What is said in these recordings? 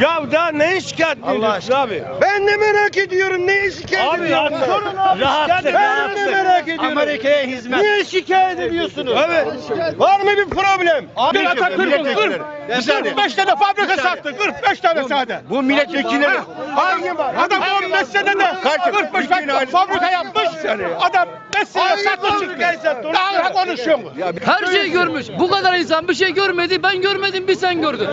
Ya daha ne şikayet ediyorsun abi? Ben de merak ediyorum. Neye şikayet Abi ediyorsun? ya sorun abi. Rahatsın, şikayet Ben de ediyorsun. merak ediyorum. Amerika'ya hizmet. Niye şikayet ediyorsunuz? Evet. Var mı bir problem? Abi Bir Atatürk'ün 45 tane fabrika sattı. 45 tane sade. Bu milletvekilleri Hangi var? Adam 15 senede 45 fa- fabrika yapmış. Adam 5 sene çıktı. sattı? Onu Daha konuşuyorsun. Her şeyi görmüş. Bu kadar insan bir şey görmedi. Ben görmedim bir sen gördün.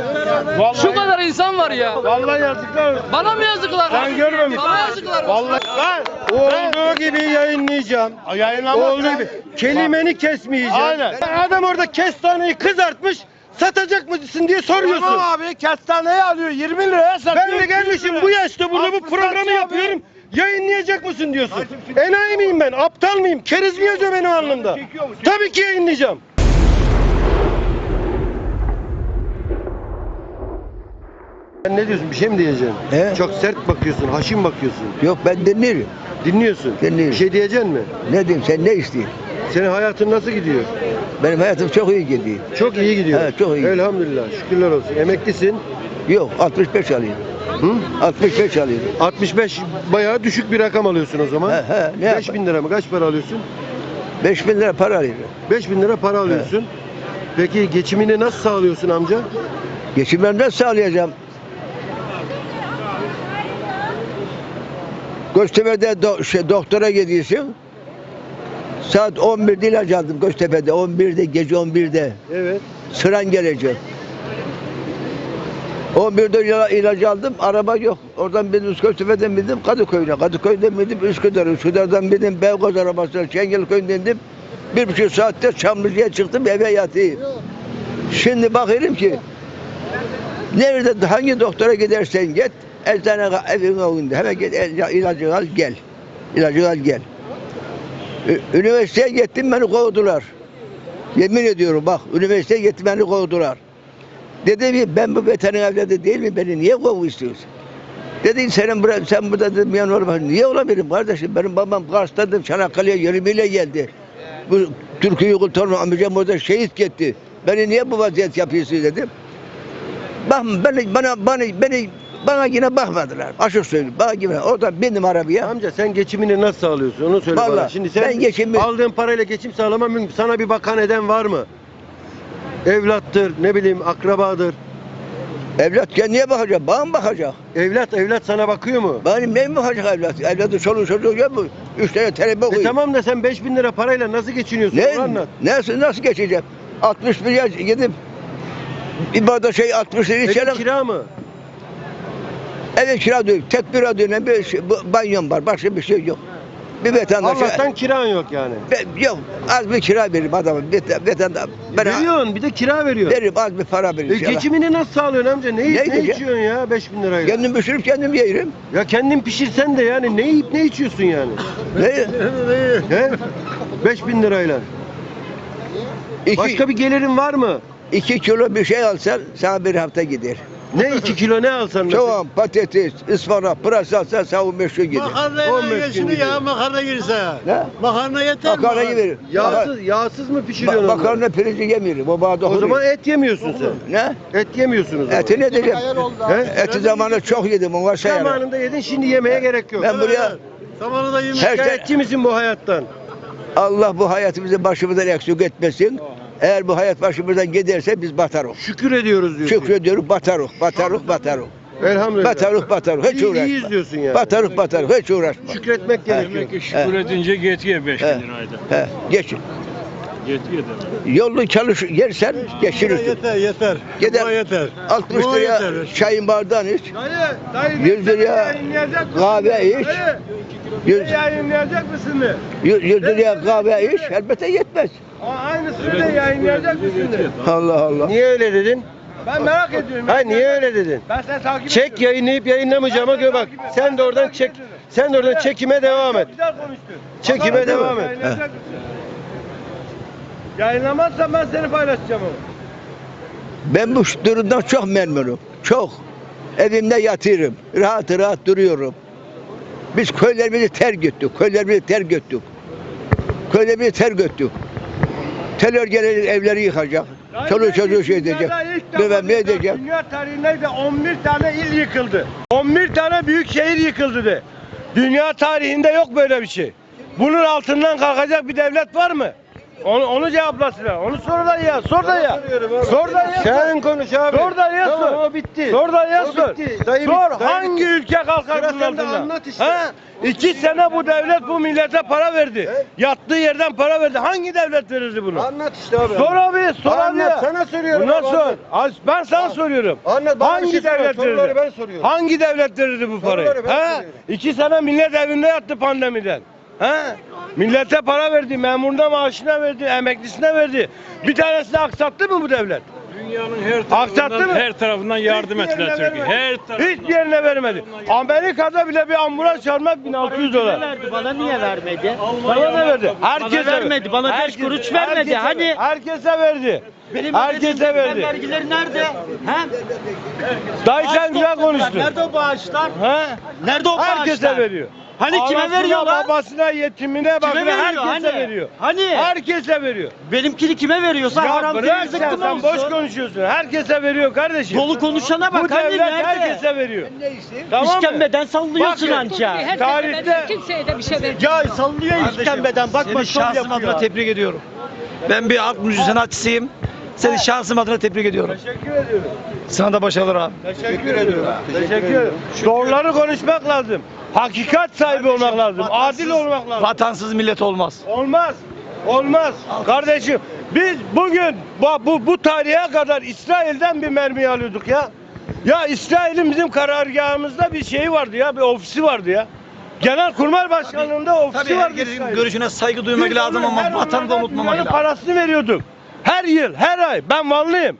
Şu kadar insan var ya. Vallahi yazıklar olsun. Bana mı yazıklar? Ben görmemişim. Bana yazıklar. Vallahi ben olduğu gibi yayınlayacağım. Yayınlamaz. Olduğu gibi. Kelimeni kesmeyeceğim. Aynen. Adam orada kestaneyi kızartmış. Satacak mısın diye soruyorsun. Tamam abi kestaneyi alıyor 20 liraya satıyor. Ben de gelmişim bu yaşta bunu bu programı saat yapıyorum. Yayınlayacak mısın diyorsun. Enayi miyim ben? Aptal mıyım? Keriz mi yazıyor benim alnımda? Tabii ki yayınlayacağım. Sen ne diyorsun? Bir şey mi diyeceksin? He? Çok sert bakıyorsun, haşin bakıyorsun. Yok ben dinlerim. Dinliyorsun. Dinliyorum. Bir şey diyeceksin mi? Ne diyeyim sen ne istiyorsun? Senin hayatın nasıl gidiyor? Benim hayatım çok iyi gidiyor. Çok iyi gidiyor. Evet, çok iyi. Elhamdülillah. Şükürler olsun. Emeklisin. Yok 65 alıyorum. Hı? 65 alıyorum. 65 bayağı düşük bir rakam alıyorsun o zaman. He, he, ne 5 bin lira mı? Kaç para alıyorsun? 5 bin lira para alıyorum. 5 bin lira para alıyorsun. Peki geçimini nasıl sağlıyorsun amca? Geçimimi nasıl sağlayacağım? Göztepe'de do- şey, doktora gidiyorsun. Saat 11'de ilaç aldım Göztepe'de. 11'de gece 11'de. Evet. Sıran gelecek. 11'de ila- ilacı aldım, araba yok. Oradan bindim Göztepe'den bindim Kadıköy'e. Kadıköy'den bindim Üsküdar'a. Üsküdar'dan bindim Beykoz arabasına Çengelköy'den indim. Bir buçuk saatte Çamlıca'ya çıktım eve yatayım. Şimdi bakıyorum ki nerede hangi doktora gidersen git eczane evin önünde hemen git el- ilacı al gel. İlacı al gel. Üniversiteye gittim beni kovdular. Yemin ediyorum bak üniversiteye gittim beni kovdular. Dedim ki ben bu veterin evladı değil mi? Beni niye kovu istiyorsun? Dedi senin bura, sen burada dedim yan olma. Niye olabilirim kardeşim? Benim babam Kars'tadır Çanakkale'ye yürümeyle geldi. Bu Türkiye'yi kurtarma amcam orada şehit gitti. Beni niye bu vaziyet yapıyorsun dedim. Bak beni, bana, bana, beni, bana yine bakmadılar. Açık söyleyeyim. Bana yine oradan bindim arabaya. Amca sen geçimini nasıl sağlıyorsun? Onu söyle bana. Vallahi Şimdi sen ben geçimi- aldığın parayla geçim sağlama mümkün. Sana bir bakan eden var mı? Evlattır, ne bileyim akrabadır. Evlat kendine bakacak, bana mı bakacak? Evlat evlat sana bakıyor mu? Benim neyim bakacak evlat? Evladı çoluğu çocuğu yok mu? Üç tane telebe E koyuyor. tamam da sen 5000 lira parayla nasıl geçiniyorsun? Onu Ne? anlat. Nasıl nasıl geçeceğim? 60 milyar gidip bir bardak şey 60 lira Evin içerim. kira mı? Evet kira diyor. Tek bir ödüyorum. Bir şey, banyom var. Başka bir şey yok. Bir vatandaşa Allah'tan kiran yok yani. Be- yok az bir kira veririm adamı. Vet- Vatandaş ben Veriyorsun bir de kira veriyorsun. veririm az bir para E, veririm. geçimini nasıl sağlıyorsun amca? Ne, Ne ne, içiyorsun ya 5000 lirayla? Kendim pişirip kendim yerim. Ya kendin pişirsen de yani ne yiyip ne içiyorsun yani? Ne? He? 5000 lirayla. İki, Başka bir gelirin var mı? iki kilo bir şey alsan sana bir hafta gider. Ne 2 kilo ne alsan mesela? Soğan, patates, ıspanak, pırasa alsan sana 15 gün gider. 15 gün ya makarna girse. Ne? Makarna yeter Makarnayı verir. Yağsız, yağsız mı pişiriyorsun onları? makarna pirinci yemiyorum. O bana O zaman et yemiyorsun sen. Ne? Et yemiyorsunuz. Eti ne diyeceğim? He? Eti zamanında çok yedim. O varsa yarar. Zamanında yedin şimdi yemeye gerek yok. Ben buraya Zamanında yemiş. Her şey- Şikayetçi misin bu hayattan? Allah bu hayatımızı başımızdan eksik etmesin. Eğer bu hayat başımızdan giderse biz batarız. Şükür ediyoruz diyorsun. Şükrediyoruz batarız, batarız, batarız. Elhamdülillah. Batarız, batarız. Hiç İyi- uğraşma. iyiyiz diyorsun yani. Batarız, batarız. Hiç uğraşma. Şükretmek gerekiyor. şükür edince yetiyor 5 He. bin lirayda. He, geçin. Demek. Yollu çalış yersen geçirirsin. Yeter yeter. Gider. Buna yeter. 60 Buna liraya yeter. çayın bardağını iç. Dayı, dayı. 100 liraya kahve iç. 100, Yayınlayacak mısın mı? 100 liraya kahve iç. Elbette yetmez. Aynısını da yayınlayacak mısın? Allah Allah. Niye öyle dedin? Ben merak ediyorum. Ha niye öyle dedin? Ben seni takip Çek yayınlayıp yayınlamayacağıma göre bak. Sen de oradan çek. Sen de oradan çekime devam et. Güzel konuştun. Çekime devam et. Yayınlamazsan ben seni paylaşacağım. Ben bu durumdan çok memnunum. Çok. Evimde yatıyorum. Rahat rahat duruyorum. Biz köylerimizi terk ettik. Köylerimizi terk ettik. Köylerimizi terk ettik. Terör gelecek evleri yıkacak. Çoluk çocuğu şey edecek. Dövem ne edeceğim? Dünya tarihinde de 11 tane il yıkıldı. 11 tane büyük şehir yıkıldı de. Dünya tarihinde yok böyle bir şey. Bunun altından kalkacak bir devlet var mı? Onu, onu cevaplasınlar. Onu sor da ya. Sor da ya. Sor da ya. Sen konuş abi. Sor da ya Tamam, sor. o bitti. Sor da ya sor. bitti. Dayı sor bitti, dayı hangi ülke kalkar Sıra bunun altından? anlat işte. Ha? İki sene bu devlet bu millete para verdi. Yattığı yerden para verdi. Hangi devlet verirdi bunu? Anlat işte abi. Sor abi, sor abi. Anlat, ya. sana soruyorum Bundan abi, sor. anlat. Az- Ben sana soruyorum. Anlat, bana bir Hangi şey sorma, devlet soruları verirdi? ben soruyorum. Hangi devlet verirdi bu parayı? Ben He? soruyorum. İki sene millet evinde yattı pandemiden. He? Millete para verdi, memuruna maaşına verdi, emeklisine verdi. Bir tanesini aksattı mı bu devlet? Dünyanın her Aksattı tarafından, mı? her tarafından yardım ettiler Türkiye. Her tarafından. Hiçbir yerine vermedi. Amerika'da bile bir ambulans çağırmak 1600 dolar. verdi bana niye vermedi? Bana ne verdi? Herkese Bana vermedi, bana beş kuruş vermedi. herkese- Hani- herkese verdi. Benim herkese verdi. vergileri nerede? He? Dayı sen güzel konuştun. Nerede o bağışlar? He? Nerede o bağışlar? Herkese veriyor. Hani kime Anasına, veriyorlar? babasına, yetimine, veriyor? herkese Hani? veriyor. Hani? Herkese veriyor. Benimkini kime veriyorsa Ya haram bırak değil, sen, zıkkım sen olsun. boş konuşuyorsun. Herkese veriyor kardeşim. Dolu konuşana bak Bu hani devlet nerede? herkese veriyor. Tamam mı? İşkembeden sallıyorsun Bak, anca. Tarihte- kimseye de bir şey vermem. Ya sallıyor işkembeden bakma Seni şov şahsım yapıyor. adına tebrik ediyorum. Ben bir halk müziği sanatçısıyım. Seni şahsım adına tebrik ediyorum. Teşekkür ediyorum. Sana da başarılar abi. Teşekkür ediyorum. Teşekkür ederim. Doğruları konuşmak lazım. Hakikat sahibi olmak lazım. Adil olmak lazım. Vatansız millet olmaz. Olmaz. Olmaz. Kardeşim biz bugün bu, bu, bu tarihe kadar İsrail'den bir mermi alıyorduk ya. Ya İsrail'in bizim karargahımızda bir şeyi vardı ya, bir ofisi vardı ya. Genelkurmay Başkanlığı'nda ofisi Tabii vardı herkesin İsrail'in. görüşüne saygı duymak Biz lazım onun her ama vatanı da onlardan unutmamak dünyanın lazım. parasını veriyorduk. Her yıl, her ay. Ben Vanlıyım.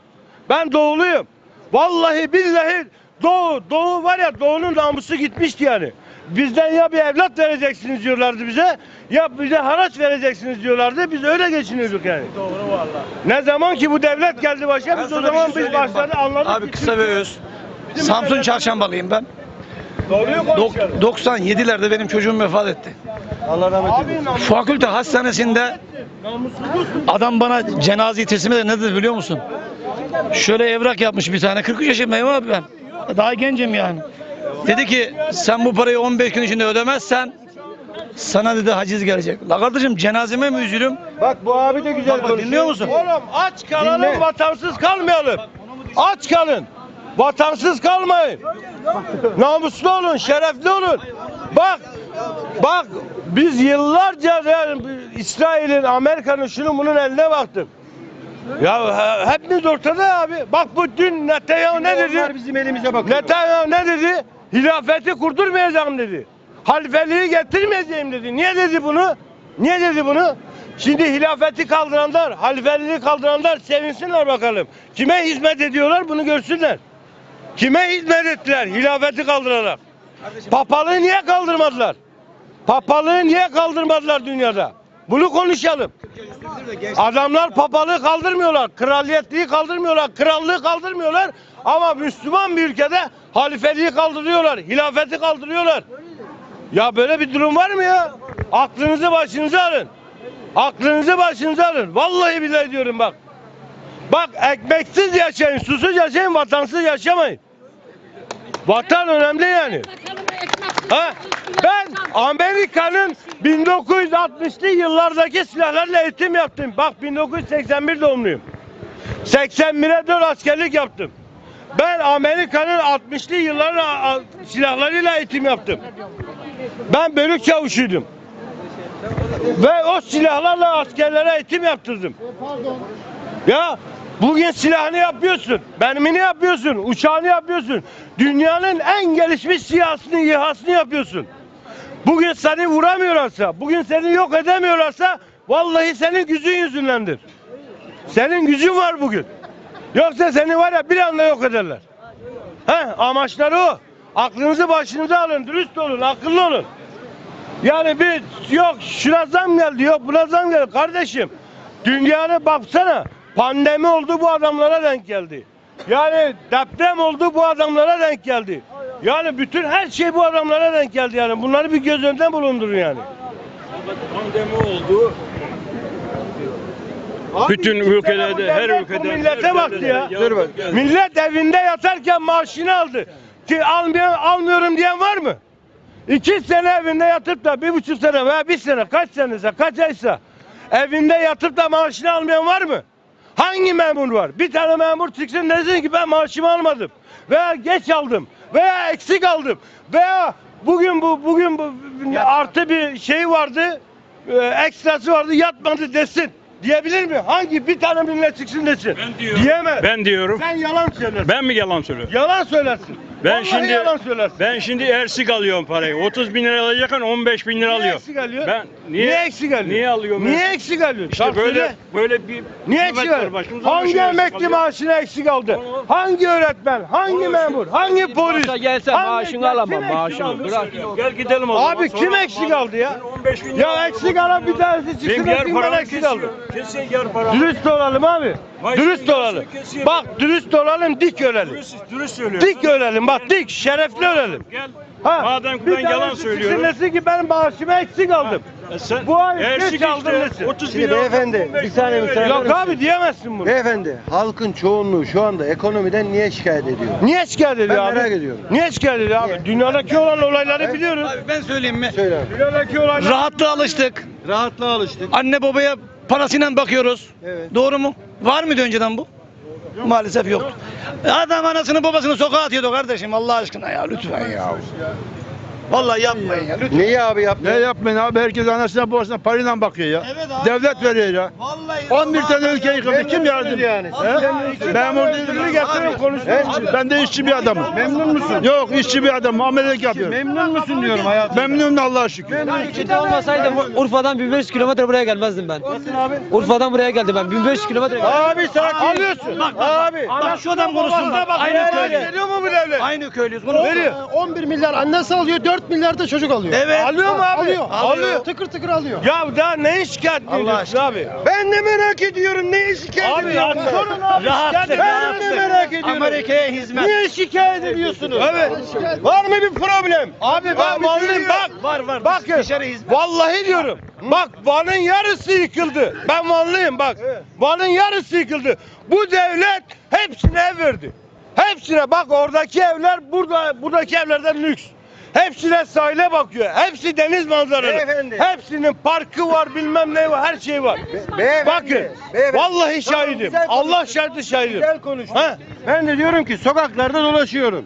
Ben Doğuluyum. Vallahi billahi Doğu, Doğu var ya Doğu'nun namusu gitmişti yani. Bizden ya bir evlat vereceksiniz diyorlardı bize ya bize haraç vereceksiniz diyorlardı. Biz öyle geçiniyorduk yani. Doğru vallahi. Ne zaman ki bu devlet geldi başa biz o zaman şey biz başladı anladık. Abi kısa ve öz. Bizim Samsun çarşambalıyım ben. Doğruyu konuşalım. 97'lerde benim çocuğum vefat etti. Allah rahmet eylesin. Fakülte hastanesinde. Adam bana cenazeyi teslim eder ne dedi biliyor musun? Şöyle evrak yapmış bir tane. 43 yaşındayım abi ben. Daha gencim yani. Dedi ki sen bu parayı 15 gün içinde ödemezsen sana dedi haciz gelecek. La kardeşim cenazeme mi üzülüm? Bak bu abi de güzel Bak, dinliyor musun? Oğlum aç kalalım Dinle. vatansız kalmayalım. Aç kalın. Vatansız kalmayın. Namuslu olun, şerefli olun. Bak, bak biz yıllarca yani İsrail'in, Amerika'nın şunun bunun eline baktık. Ya he- hepimiz ortada abi. Bak bu dün Netanyahu ne dedi? Onlar bizim elimize bakıyor. Netanyahu ne dedi? Hilafeti kurdurmayacağım dedi. Halifeliği getirmeyeceğim dedi. Niye dedi bunu? Niye dedi bunu? Şimdi hilafeti kaldıranlar, halifeliği kaldıranlar sevinsinler bakalım. Kime hizmet ediyorlar bunu görsünler. Kime hizmet ettiler hilafeti kaldırarak? Papalığı niye kaldırmadılar? Papalığı niye kaldırmadılar dünyada? Bunu konuşalım. Adamlar papalığı kaldırmıyorlar, kraliyetliği kaldırmıyorlar, krallığı kaldırmıyorlar. Ama Müslüman bir ülkede halifeliği kaldırıyorlar, hilafeti kaldırıyorlar. Ya böyle bir durum var mı ya? Aklınızı başınıza alın. Aklınızı başınıza alın. Vallahi billahi diyorum bak. Bak ekmeksiz yaşayın, susuz yaşayın, vatansız yaşamayın. Vatan önemli yani. Ha? Ben Amerika'nın 1960'lı yıllardaki silahlarla eğitim yaptım. Bak 1981 doğumluyum. 81'e 4 askerlik yaptım. Ben Amerika'nın 60'lı yılların silahlarıyla eğitim yaptım. Ben bölük çavuşuydum. Ve o silahlarla askerlere eğitim yaptırdım. Ya bugün silahını yapıyorsun, mermini yapıyorsun, uçağını yapıyorsun. Dünyanın en gelişmiş siyasını, İHA'sını yapıyorsun. Bugün seni vuramıyorlarsa, bugün seni yok edemiyorlarsa vallahi senin gücün yüzündendir. Senin gücün var bugün. Yoksa seni var ya bir anda yok ederler. He, amaçları o. Aklınızı başınıza alın, dürüst olun, akıllı olun. Yani bir yok şuna zam geldi, yok buna zam geldi. Kardeşim dünyanı baksana. Pandemi oldu bu adamlara denk geldi. Yani deprem oldu bu adamlara denk geldi. Yani bütün her şey bu adamlara denk geldi yani. Bunları bir göz önünden bulundurun yani. Pandemi oldu. Bütün ülkelerde, her devlet ülkede. millete her baktı ülkede ya. Dur bak. Millet evinde yatarken maaşını aldı. Ki almayan, almıyorum diyen var mı? İki sene evinde yatıp da bir buçuk sene veya bir sene kaç senese kaç aysa evinde yatıp da maaşını almayan var mı? Hangi memur var? Bir tane memur çıksın desin ki ben maaşımı almadım. Veya geç aldım. Veya eksik aldım. Veya bugün bu bugün bu artı bir şey vardı. e, ekstrası vardı yatmadı desin. Diyebilir mi? Hangi bir tane millet çıksın desin? Ben diyorum. Diyemez. Ben diyorum. Sen yalan söylersin. Ben mi yalan söylüyorum? Yalan söylersin. Ben Vallahi şimdi yalan söylersin. ben şimdi ersik alıyorum parayı. 30 bin lira alacakken 15 bin lira Niye alıyor. eksik alıyor? Ben niye, niye, eksik alıyor? Niye alıyorum? ben? Niye eksik alıyor? İşte Bak böyle böyle bir Niye eksik var alıyor? başımıza, Hangi eksik emekli alıyor. maaşını eksik aldı? Onu- Hangi öğretmen? Hangi memur? Hangi polis? gelse Hangi- maaşını kim alamam, eksik maaşını. aldı? Bırak. Gel gidelim o zaman. Abi Sonra kim eksik aldı ya? Ben 15 bin lira Ya alıyorum. eksik alan bir tanesi çıksın Benim yer paramı eksik kesiyor. Kesiyor yer paramı. Dürüst olalım abi. Dürüst olalım. kesiyor. Bak dürüst olalım, dik ölelim. Dürüst, dürüst söylüyorsun. Dik ölelim bak dik, şerefli ölelim. Gel. Ha, Madem ki bir ben yalan söylüyorum. desin ki ben maaşımı eksik aldım. E sen Bu ay ersik geç aldım işte, desin. 30 bin Şimdi lira, beyefendi, 15 bir saniye müsaade. Yok abi diyemezsin bunu. Beyefendi halkın çoğunluğu şu anda ekonomiden niye şikayet ediyor? Niye şikayet ediyor Ben abi? merak ediyorum. Niye şikayet ediyor abi? Dünyadaki olan olayları biliyoruz. Abi ben söyleyeyim mi? Söyle abi. Dünyadaki olaylar. Rahatlığa alıştık. Rahatlığa alıştık. Anne babaya parasıyla bakıyoruz. Evet. Doğru mu? Var mıydı önceden bu? Maalesef yoktu. Adam anasını babasını sokağa atıyordu kardeşim Allah aşkına ya lütfen ya. Vallahi yapmayın ya lütfen. Neyi abi yaptı? Ne yapmayın abi herkes anasına babasına parayla bakıyor ya. Devlet veriyor ya. 11 tane ülke yıkıldı. Kim yardım? yani? He? Memur değilim. getirin konuşun. Ben de işçi bir adamım. Memnun musun? Yok işçi bir adam. Muamelelik yapıyorum. Memnun musun diyorum hayatım. Memnunum Allah'a şükür. İçinde olmasaydım Urfa'dan 1500 kilometre buraya gelmezdim ben. Urfa'dan buraya geldim ben. 1500 kilometre geldim. Abi sakin. Alıyorsun. Abi. Bak şu adam konuşsun. Aynı köylü. veriyor mu bu devlet? Aynı köylüyüz. Veriyor. 11 milyar annesi alıyor, 4 milyar da çocuk alıyor. Evet. Alıyor mu abi? Alıyor. Alıyor. Tıkır tıkır alıyor. Ya daha ne şikayet ediyorsun abi? Ben de merak ediyorum. Neyi şikayet Abi ya ediyorsun? sorun abi. Rahatlık, şikayet Ben de merak ediyorum. Amerika'ya hizmet. Niye şikayet ediyorsunuz? Evet. Var mı bir problem? Abi ben Vanlıyım bak. Var var. Bakın. Dışarı hizmet. Vallahi diyorum. Bak Van'ın yarısı yıkıldı. Ben Vanlıyım bak. Van'ın yarısı yıkıldı. Bu devlet hepsine ev verdi. Hepsine bak oradaki evler burada buradaki evlerden lüks. Hepsine sahile bakıyor. Hepsi deniz manzaralı. Beyefendi. Hepsinin parkı var, bilmem ne var, her şey var. Beyefendi, Bakın. beyefendi. Vallahi Tamam, şahidim. güzel Allah konuş. şahidi şahidim. Güzel konuş. Ha? Ben de diyorum ki sokaklarda dolaşıyorum.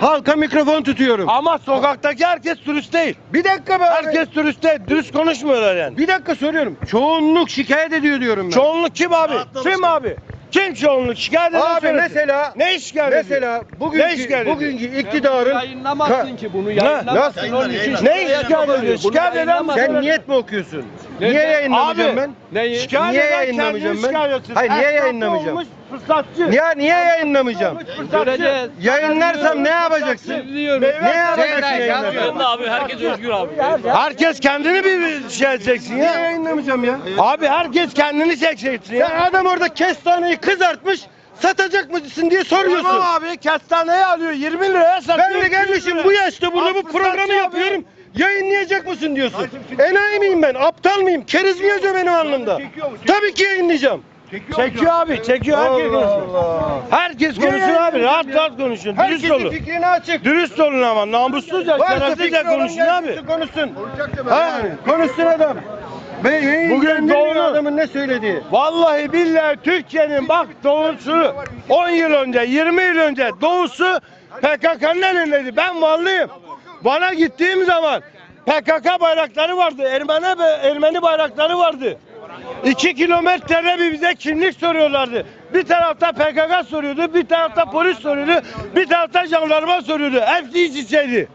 Halka mikrofon tutuyorum. Ama sokaktaki herkes turist değil. Bir dakika be abi. Herkes turist değil. Dürüst konuşmuyorlar yani. Bir dakika soruyorum. Çoğunluk şikayet ediyor diyorum ben. Çoğunluk kim abi? Kim abi? Kim çoğunluk? Şikayet eden Abi söylesin. mesela ne şikayet ediyor? mesela Ne bugünkü şikayet ediyor? bugünkü iktidarın Yayınlamazsın ki bunu yayınlamazsın. yayınlamazsın. Onun için Ne şikayet ediyor? Şikayet eden sen niyet mi okuyorsun? Niye yayınlamayacağım Abi, ben? Neyi? Şikayet Niye eden yayınlamayacağım kendini ben? şikayet etsin. Hayır, niye Esnaf yayınlamayacağım? olmuş Fırsatçı. Niye niye yayınlamayacağım? Göreceğiz. Yayınlarsam ne yapacaksın? Biliyorum. Ne yapacaksın yayınlarsam? abi herkes özgür abi. Herkes kendini bir şey edeceksin Niye ya. yayınlamayacağım ya? Abi herkes kendini çekeceksin Ya ya. adam orada kestaneyi kızartmış satacak mısın diye soruyorsun. Tamam abi kestaneyi alıyor 20 liraya satıyor. Ben de gelmişim bu yaşta burada bu Abi fırsatçı programı abi. yapıyorum. Yayınlayacak mısın diyorsun. Enayi miyim ben? Aptal mıyım? Keriz mi yazıyor benim alnımda? Tabii ki yayınlayacağım. Çekiyor abi çekiyor herkes Allah konuşuyor. Allah. Herkes konuşsun abi rahat rahat konuşun. Dürüst olun. fikrini açık. Dürüst olun ama namussuzca şerefsizce konuşun abi. Konuşsun. Ha, konuşsun adam. Ben Bugün doğru. adamın ne söylediği. Vallahi billahi Türkiye'nin bak doğusu 10 yıl önce 20 yıl önce doğusu PKK'nın elindeydi. Ben Vanlıyım. Van'a gittiğim zaman PKK bayrakları vardı. Ermeni Ermeni bayrakları vardı. 2 kilometrede bir bize kimlik soruyorlardı. Bir tarafta PKK soruyordu, bir tarafta polis soruyordu, bir tarafta jandarma soruyordu. Hepsi iç içeydi.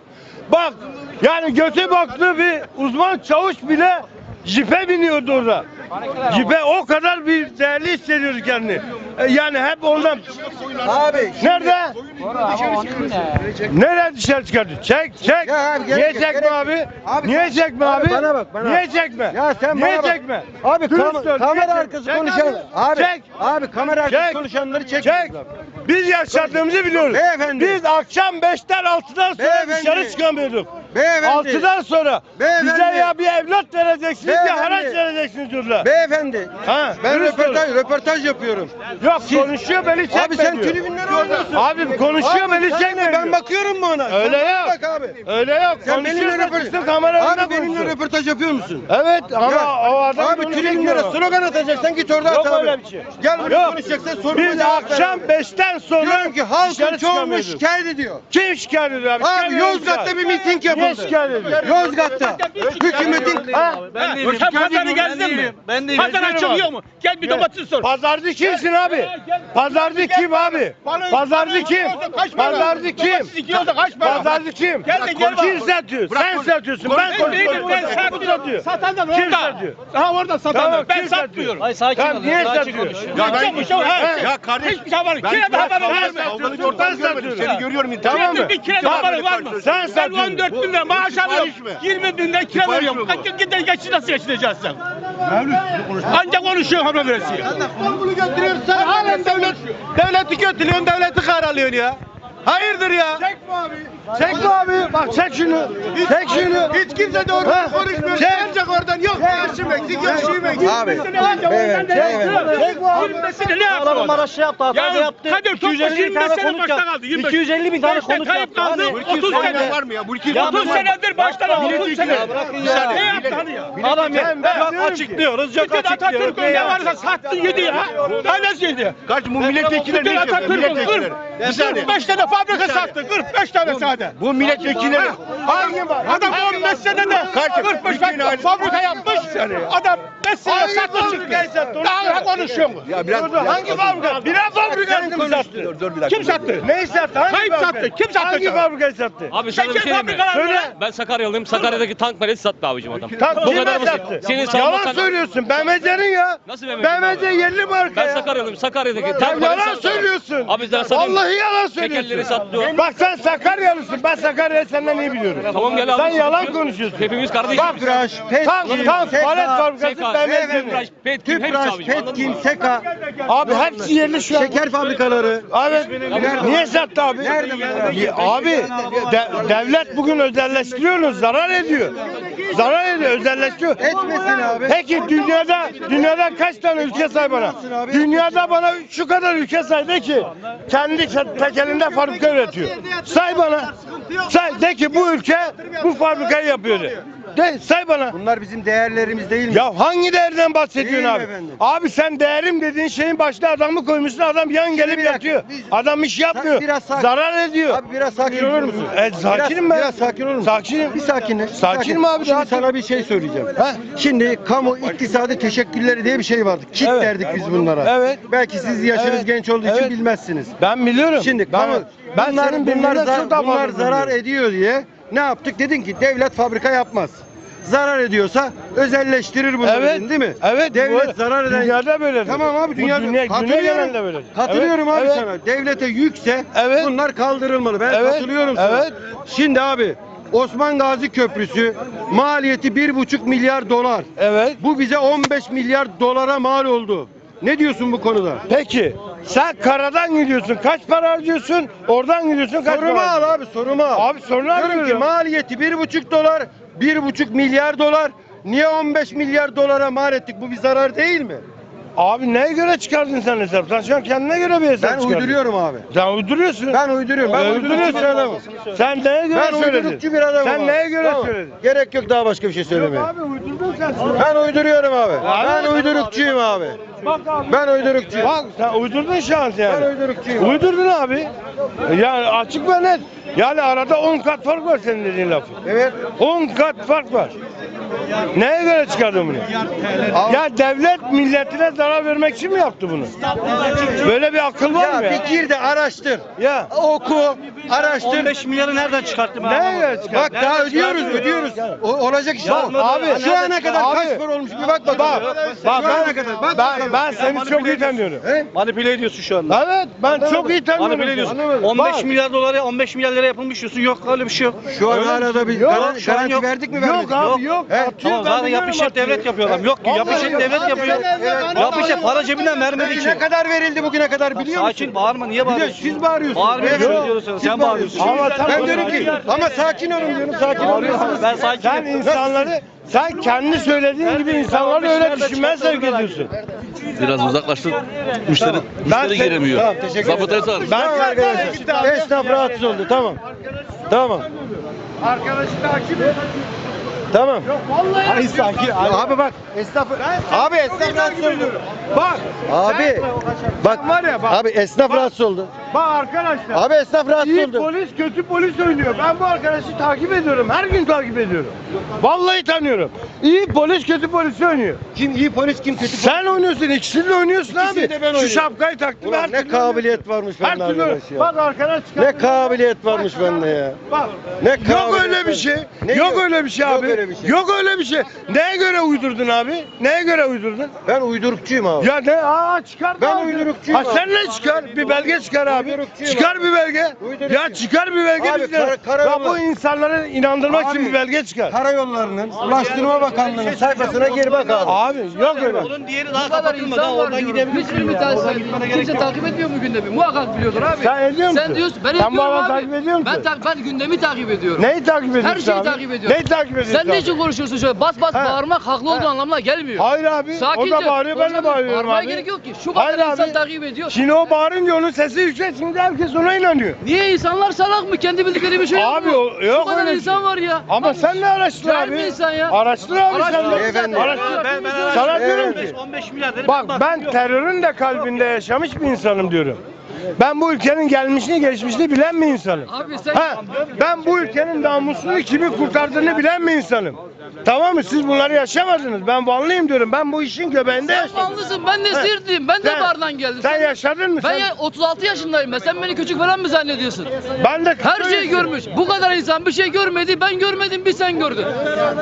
Bak yani götü baklı bir uzman çavuş bile jipe biniyordu orada. Jipe o kadar bir değerli hissediyordu kendini. E, Yani hep ondan. Abi Nerede? Nereye dışarı çıkardı? Çek, çek. Ya abi, gerek Niye yok, çekme gerek yok. abi? Abi Niye çekme abi abi? bana bak, bana Niye bak. çekme? Ya sen Niye bana bak. çekme? Abi Dürüst kam- ol, niye kamera arkası çek konuşan abi. abi Çek. abi kamera arkası Çek. konuşanları çek. Çek. Biz yaşadığımızı biliyoruz. Beyefendi. Biz akşam 5'ten 6'dan sonra Beyefendi. dışarı çıkamıyorduk. Beyefendi. 6'dan sonra Beyefendi. bize ya bir evlat vereceksiniz ya Beyefendi. haraç vereceksiniz diyorlar. Beyefendi. Ha, Ben dürüst röportaj, röportaj yapıyorum. Yok konuşuyor beni çekme Abi sen diyor. tribünleri oynuyorsun. Abi konuşuyor Abi beni çekme Ben bakıyorum mu ona? Öyle Sen yok. Bak abi. Öyle yok. Sen benimle röportaj... kamera Abi benimle konuşsun. röportaj yapıyor musun? Evet ama Ya, o adam abi tribünlere slogan atacaksan git orada Yok at abi. öyle bir şey. Gel buraya Yok. konuşacaksan soruma Biz akşam abi. 5'ten sonra Diyorum ki halkın çoğunluğu şikayet ediyor. Kim şikayet ediyor abi? Abi Yozgat'ta bir miting Niye yapıldı. şikayet ediyor? Yozgat'ta. Hükümetin... Ha? Ben değilim. Sen pazarı gezdin mi? Ben değilim. Pazar açılıyor mu? Gel bir domates sor. Pazarcı kimsin abi? Pazarcı kim abi? Pazarcı kim? Pazarcı kim? Pazarcı kim? Gel de gel Kim satıyor? Sen satıyorsun. Ben Ben konuşuyorum. ben satıyor? Satan da Kim orada. satıyor? Ha orada satan da. Ben satmıyorum. Hayır sakin olun. niye sakin satıyor? konuş. Ya ben bir şey var. Ya kardeş. Hiçbir şey var. Kire de haberin var mı? Ben satıyorum. Seni görüyorum Tamam mı? Bir kire de haberin var mı? Sen Ben satıyorsun. 14 bin lira maaş alıyorum. 20 bin lira kira veriyorum. Kaç yıl gider geçin nasıl geçineceksin sen? Ancak konuşuyor haber veresi. Bunu götürüyorsun sen halen devlet, devleti götürüyorsun, devleti karalıyorsun ya. Hayırdır ya? Çekme abi. Çekme abi. Bak çek şunu. Çek şunu. Hiç kimse doğru Ha? konuşmuyor. Çek. Ancak oradan yok. Yaşım eksik, yaşım eksik. Abi. Evet, Çek bu abi. 25'sini ne yaptı? Adamın Maraş'ı yaptı, Hakkari'de Ya yaptı. Kadir Topbaş 250 bin 25 tane sene başta yaptı. kaldı. 25. 250 bin tane konut kayıp yaptı. kaldı. Hani 30 sene. var mı ya? Bu ülke Ya 30 bırak- senedir baştan al. 30 Ya sene. bırakın ya. Ne yaptı hani ya? Adam ya. Yok açıklıyoruz, yok Bütün açıklıyoruz. Atatürk'ün ne varsa sattı yedi ya. Tanesi yedi. Kaç bu milletvekilleri Bütün ne? Atatürk'ün Milletvekilleri. 40, 45 tane fabrika sattı. 45 tane sade. Bu milletvekilleri Hangi var? Adam 15 senede Kaç? 45 Bütün aile- fabrika yapmış. Adam 5 sene Hangi sattı fabrikayı çıktı. Daha ne konuşuyorsun? Ya biraz Hangi fabrika? Bira fabrikasını mı sattı? Dur dur bir dakika. Kim sattı? Neyi sattı? Hangi Tayyip fabrikayı? sattı. Kim sattı? Hangi fabrikayı sattı? Abi sana bir Şeker şey diyeyim mi? fabrikaları Söyle. Ben Sakaryalıyım. Sakarya'daki tank paleti sattı abicim adam. Tam Bu kime kadar basit. sattı? Senin savunma Yalan sen- söylüyorsun. BMC'nin ya. Nasıl BMC BMC abi? yerli marka Ben ya. Sakaryalıyım. Sakarya'daki tank paleti yalan sattı. söylüyorsun. Abi sen sana Vallahi yalan Tekerleri söylüyorsun. sattı. Bak sen Sakaryalısın. Ben Sakarya'yı senden iyi biliyorum. Tamam gel abi. Sen yalan konuşuyorsun. Hepimiz kardeşiz. Bak tank tank palet fabrikası Seka, BMC'nin. Tüpraş, Petkim hepsi anladın mı? Seka, Abi hepsi yerli şu an. şeker fabrikaları. Evet. Niye sattı abi? Ya Abi de- devlet bugün özelleştiriyorsunuz zarar ediyor. Zarar ediyor özelleştiriyor. Etmesin abi. Peki dünyada dünyada kaç tane ülke say bana? Dünyada bana şu kadar ülke say de ki kendi ke- tekelinde fabrika üretiyor. Say bana. Say de ki bu ülke bu fabrikayı yapıyor de. De say bana. Bunlar bizim değerlerimiz değil mi? Ya hangi değerden bahsediyorsun Değil abi? efendim. Abi sen değerim dediğin şeyin başına adamı koymuşsun adam yan gelip bir dakika, yatıyor. biz- Adam iş yapmıyor. Biraz sakin- Zarar ediyor. Abi biraz sakin olur musun? E, sakinim ben. Biraz sakin olur musun? Sakinim. Bir sakinleş. bir Sakinim abi, Şimdi rahat sana bir şey söyleyeceğim. Ha? Şimdi kamu iktisadi teşekkülleri diye bir şey vardı. Kit Evet. derdik biz bunlara. Evet. Belki siz yaşınız Evet. genç olduğu için Evet. bilmezsiniz. Ben biliyorum. Şimdi ben, kamu ben bunlar, senin bunlar, bildiğinden zar- çok daha bunlar fazla zarar biliyorum. ediyor diye ne yaptık? Dedin ki devlet fabrika yapmaz. Zarar ediyorsa özelleştirir bunları Evet. dedin, değil mi? Evet. Devlet bu- zarar eden Dünyada böyle. Tamam abi dünyada Bu dünya, dünya genelinde böyle. Katılıyorum Evet, abi evet. sana. Devlete yükse Evet. bunlar kaldırılmalı. Ben Evet, katılıyorum sana. evet. Şimdi abi Osman Gazi Köprüsü maliyeti bir buçuk milyar dolar. Evet. Bu bize 15 milyar dolara mal oldu. Ne diyorsun bu konuda? Peki sen karadan gidiyorsun. Kaç para harcıyorsun? Oradan gidiyorsun. Kaç Sorumu para al abi sorumu al. Abi sorunu Diyorum ki arıyorum. maliyeti bir buçuk dolar, bir buçuk milyar dolar. Niye 15 milyar dolara mal ettik? Bu bir zarar değil mi? Abi neye göre çıkardın sen hesap? Sen şu an kendine göre bir hesap Ben çıkardın. uyduruyorum abi. Sen uyduruyorsun. Ben uyduruyorum. Ben uydurukçu bir uyduruyorsun. adamım. Sen neye göre Ben söyledin? uydurukçu bir adamım. Sen abi. neye göre Tamam. söyledin? Gerek yok daha başka bir şey söylemeye. Yok abi uydurdun sen. Ben uyduruyorum abi. Abi. Ben uydurukçuyum abi. Bak abi. Ben uydurukçuyum. Bak sen uydurdun şu an yani. Ben uydurukçuyum. Uydurdun abi. Yani açık ve net. Yani arada 10 kat fark var senin dediğin lafı. Evet. 10 kat fark var. Neye göre çıkardın bunu? Ya devlet milletine zarar vermek için mi yaptı bunu? Böyle bir akıl var mı Ya bir gir de araştır. Ya. Oku, araştır. 15 milyarı nereden çıkarttım abi? Neye göre çıkardın? Bak daha ödüyoruz, ödüyoruz. O, olacak iş Bak o. abi, şu ana kadar abi. kaç para olmuş bir bak Bak, bakalım. bak şu ana kadar. Bak ben, bakalım. ben seni çok iyi tanıyorum. He? Manipüle ediyorsun şu anda. Evet, ben çok iyi tanıyorum. Manipüle ediyorsun. Anlamadım. 15 Bak, milyar doları 15 milyar şeyler yapılmış diyorsun. Yok öyle bir şey yok. Şu an hala da bir Yok, garan- şu an garanti yok. verdik mi Yok vermedik? abi yok. He, Atıyor, Tamam ben zaten biliyorum yapışır atıyor. devlet yapıyorlar. Yok ki Vallahi yok. devlet yapıyor. Yapışır para cebinden vermedi ki. ne kadar verildi bugüne kadar biliyor musun? Sakin bağırma niye Biliyor, bağırıyorsun? siz bağırıyorsunuz. Bağırmıyor Evet. sen. Siz Sen bağırıyorsun. Ama sen Ben diyorum ki ama sakin olun diyorum sakin olun. Ben sakin. Sen insanları sen kendi söylediğin gibi insanları öyle düşünmeye sevk ediyorsun. Biraz uzaklaştık. Müşteri, müşteri giremiyor. Tamam teşekkür ederim. Zabıtayı çağır. Ben arkadaşlar. Esnaf rahatsız oldu tamam. Tamam. Arkadaşı takip et. Tamam. Hayır sakin. Abi bak esnaf abi esnaf rahatsız oldu. Bak. Abi bak var ya bak. abi esnaf rahatsız oldu. Bak arkadaşlar. Abi esnaf rahatsız İyi oldu. polis kötü polis oynuyor. Ben bu arkadaşı takip ediyorum. Her gün takip ediyorum. Vallahi tanıyorum. İyi polis kötü polis oynuyor. Kim iyi polis kim kötü polis? Sen oynuyorsun. ikisini de oynuyorsun İkisini abi. de ben Şu oynuyorum. şapkayı taktım. Ulan her ne türlü kabiliyet varmış Her bende türlü. arkadaş ya. Bak arkadaş çıkar. Ne kabiliyet varmış bende ya. Bak. Ne Yok kabiliyet öyle bir şey. Ne yok öyle bir şey Yok abi. öyle bir şey. Yok öyle bir şey. Neye göre uydurdun abi? Neye göre uydurdun? Ben uydurukçuyum abi. Ya ne? Aa çıkar. Ben abi. uydurukçuyum Ha abi. sen ne çıkar? Bir belge çıkar abi. Çıkar bir belge. Ya çıkar bir belge Abi, bizde. kara- karayolu- Ya bu insanları inandırmak için Abi, bir belge çıkar. Karayollarının, Ulaştırma Bakanlığı'nın sayfasına gir bak abi. Abi yok öyle. Onun diğeri daha kadar kapatılmadı. insan var Oradan diyorum. gidebilirsin. Hiçbir müteahhit kimse takip etmiyor mu gündemi? Muhakkak biliyordur abi. Sen ediyor musun? Sen diyorsun ben Sen ediyorum adamı abi. takip ediyor musun? Ben, ta- ben gündemi takip ediyorum. Neyi takip ediyorsun Her şeyi abi? takip ediyorum. Neyi takip ediyorsun Sen ne için abi? konuşuyorsun şöyle? Bas bas He. bağırmak haklı olduğu anlamına gelmiyor. Hayır abi. Sakince. o da bağırıyor ben de konuşalım. bağırıyorum Bağırmaya abi. gerek yok ki. Şu kadar Hayır insan abi. takip ediyor. Şimdi o bağırınca onun sesi yüksek şimdi herkes ona inanıyor. Niye insanlar salak mı? Kendi bildikleri bir şey yok Abi mu? o- yok kadar öyle insan şey. var ya. Ama Bak, sen ne araştır cahil abi? bir insan ya. Araştır abi sen de. Beyefendi. Araştır. Ben, ben Sana diyorum ki 15 milyar dedim. Bak ben terörün de kalbinde yaşamış bir insanım diyorum. Ben bu ülkenin gelmişini geçmişini bilen bir insanım. Abi sen Ha, ben bu ülkenin namusunu kimin kurtardığını bilen bir insanım. Tamam mı? Siz bunları yaşamadınız. Ben Vanlıyım diyorum. Ben bu işin göbeğinde sen yaşadım. Vanlısın. Ben de Siirtliyim. Ben de Sen- Bar'dan geldim. Sen yaşadın mı? Ben Sen- ya 36 yaşındayım ben. Sen beni küçük falan mı zannediyorsun? Ben de Her şeyi görmüş. Bu kadar insan bir şey görmedi. Ben görmedim bir sen gördün.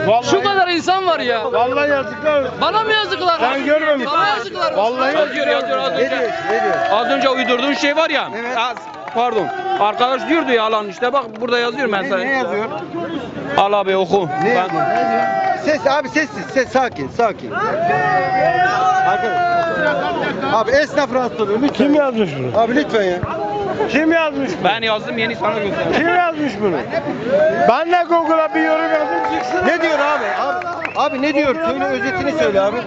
Vallahi- Şu kadar insan var ya. Vallahi yazıklar olsun. Bana mı yazıklar? Sen görmemişsin. Bana yazıklar. Vallahi Yazıyor yazıyor az Ne önce. diyor? Ne diyor? Az önce uydurduğun şey var ya. Evet. az- Pardon. Arkadaş diyordu ya lan işte bak burada yazıyor ben Ne, sana. ne yazıyor? Al abi oku. Ne Ben- yazıyor? Ses abi sessiz, ses sakin, sakin. Abi esnaf rahatsız oluyor lütfen. Kim yazmış bunu? Abi lütfen ya. Kim yazmış? bunu? Ben yazdım yeni sana gösterdim. Kim yazmış bunu? Ben de Google'a bir yorum yazdım çıksın. Ne diyor abi? Abi, abi ne diyor? Söyle özetini söyle abi.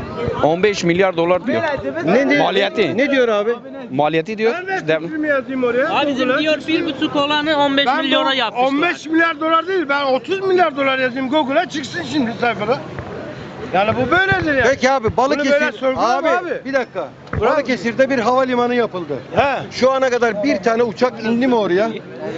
15 milyar dolar diyor. Ne diyor? Maliyeti. Ne diyor abi? Maliyeti diyor. Ben de İşte- fikrimi yazayım oraya. Google'a. diyor bir buçuk olanı 15 Ben milyona yapmışlar. 15 milyar dolar değil ben 30 milyar dolar yazayım Google'a çıksın şimdi sayfada. Yani bu böyledir yani. Peki abi böyle Balıkesir sorgulama abi, abi. bir dakika. Balıkesir'de bir havalimanı yapıldı. He. Şu ana kadar bir tane uçak indi mi oraya?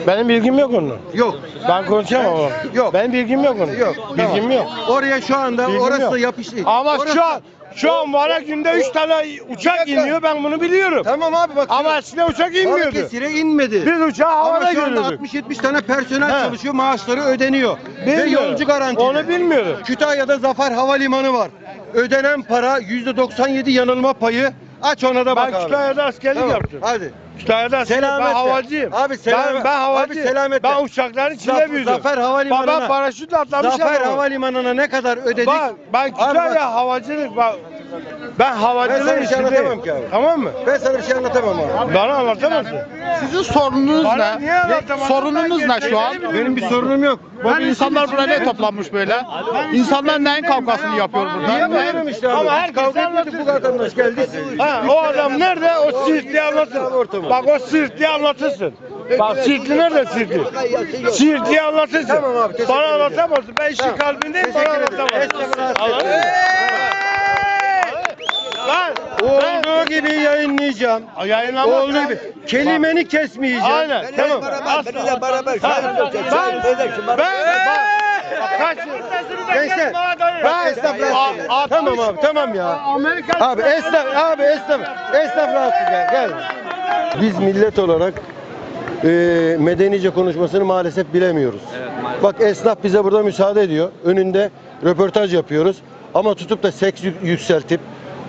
Benim bilgim yok onun. Yok. Ben konuşamam ama. Yok. Benim bilgim yok onun. Yok. Bilgim tamam. yok. Oraya şu anda Bilgim orası yok. da yapıştı. Ama Orası- şu an şu an Van'a günde 3 tane uçak iniyor ben bunu biliyorum. Tamam abi bak. Ama eskiden uçak inmiyordu. Balıkesir'e inmedi. Biz uçağı havada Ama şu anda görüyorduk. 60-70 tane personel He. çalışıyor, maaşları ödeniyor. Ve Bilmiyorum. yolcu garantili. Onu bilmiyorum. Kütahya'da Zafer Havalimanı var. Ödenen para %97 yanılma payı. Aç ona da bak Ben abi. Kütahya'da askerlik Tamam, yaptım. Hadi. Kütahya'da askerlik ben havacıyım. Abi selamet- Ben, ben havacıyım. abi selametle. Ben uçakların içinde Zaf- büyüdüm. Zafer Havalimanı'na- Babam paraşütle atlamış Zafer. Havalimanı'na ne kadar ödedik? Ben bak, Kütahya havacılık bak. Ben Ben havacılığın sana bir şey anlatamam ki abi. Tamam mı? ben sana bir şey anlatamam abi. Bana anlatamazsın. Sizin sorununuz Bana ne? niye anlatamazsın? Sorununuz Ben ne şu an? Benim bir sorunum yok. Bu insanlar buraya ne toplanmış böyle? İnsanlar neyin kavgasını yapıyor burada? Diyemiyorum işte abi. Ama herkes kavga etmedik bu anlatır. vatandaş geldi. Ha, o adam nerede? O Siirtli anlatır. Bak o Siirtli anlatırsın. Bak Siirtli nerede Siirtli? Siirtli anlatırsın. Tamam abi, teşekkür Bana ederim. anlatamazsın. Ben işin kalbindeyim bana Teşekkür ederim. anlatamazsın. Estağfurullah. Anladın mı? Ben, ben Olduğu gibi yayınlayacağım. yayınlamak Olduğu gibi. Kelimeni kesmeyeceğim. Aynen. Tamam. Beraber, benimle beraber. Ben, Sen- ben, sen- kardeşim, ben, bak, bak, kaç Gençler, Bak esnaf rahatsız. A- Tamam abi tamam ya. Abi esnaf abi esnaf esnaf rahatsız ya gel. Biz millet olarak e, medenice konuşmasını maalesef bilemiyoruz. Bak esnaf bize burada müsaade ediyor. Önünde röportaj yapıyoruz. Ama tutup da seks yük- yükseltip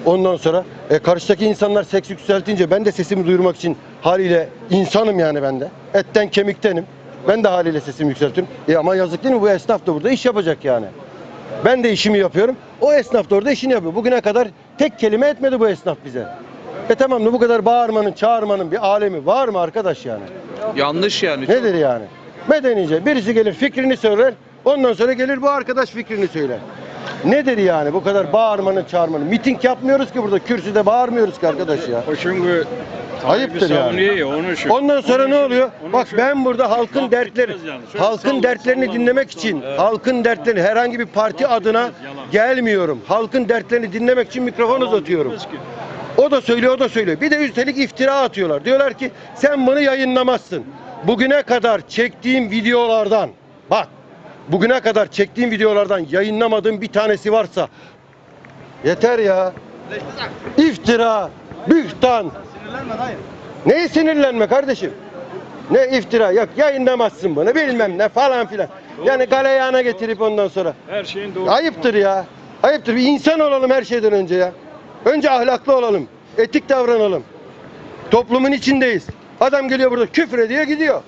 ondan sonra e, karşıdaki insanlar seks yükseltince ben de sesimi duyurmak için haliyle insanım yani ben de. Etten kemiktenim. Ben de haliyle sesimi yükseltiyorum. E ama yazık değil mi? Bu esnaf da burada iş yapacak yani. Ben de işimi yapıyorum. O esnaf da orada işini yapıyor. Bugüne kadar tek kelime etmedi bu esnaf bize. E tamam da bu kadar bağırmanın, çağırmanın bir alemi var mı arkadaş yani? Yanlış yani. Nedir yani? Medenice birisi gelir fikrini söyler, ondan sonra gelir bu arkadaş fikrini söyler. Nedir yani bu kadar bağırmanın, çağırmanın? Miting yapmıyoruz ki burada, kürsüde bağırmıyoruz ki arkadaş ya. O çünkü Ayıptır yani. ya onu şu. Ondan sonra ne oluyor? Bak ben burada halkın dertleri, halkın dertlerini dinlemek için, halkın dertlerini herhangi bir parti adına gelmiyorum. Halkın dertlerini dinlemek için mikrofon uzatıyorum. O da söylüyor, o da söylüyor. Bir de üstelik iftira atıyorlar. Diyorlar ki sen bunu yayınlamazsın. Bugüne kadar çektiğim videolardan, bak bugüne kadar çektiğim videolardan yayınlamadığım bir tanesi varsa yeter ya. İftira, bühtan. Neyi sinirlenme kardeşim? Ne iftira, yok yayınlamazsın bunu bilmem ne falan filan. Yani galeyana getirip ondan sonra. Her şeyin doğru. Ayıptır ya. Ayıptır. Bir insan olalım her şeyden önce ya. Önce ahlaklı olalım. Etik davranalım. Toplumun içindeyiz. Adam geliyor burada küfür ediyor gidiyor.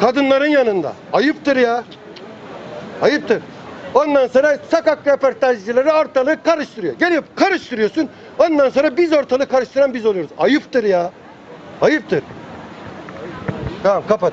Kadınların yanında. Ayıptır ya. Ayıptır. Ondan sonra sokak röportajcıları ortalığı karıştırıyor. Geliyor karıştırıyorsun. Ondan sonra biz ortalığı karıştıran biz oluyoruz. Ayıptır ya. Ayıptır. Tamam kapat.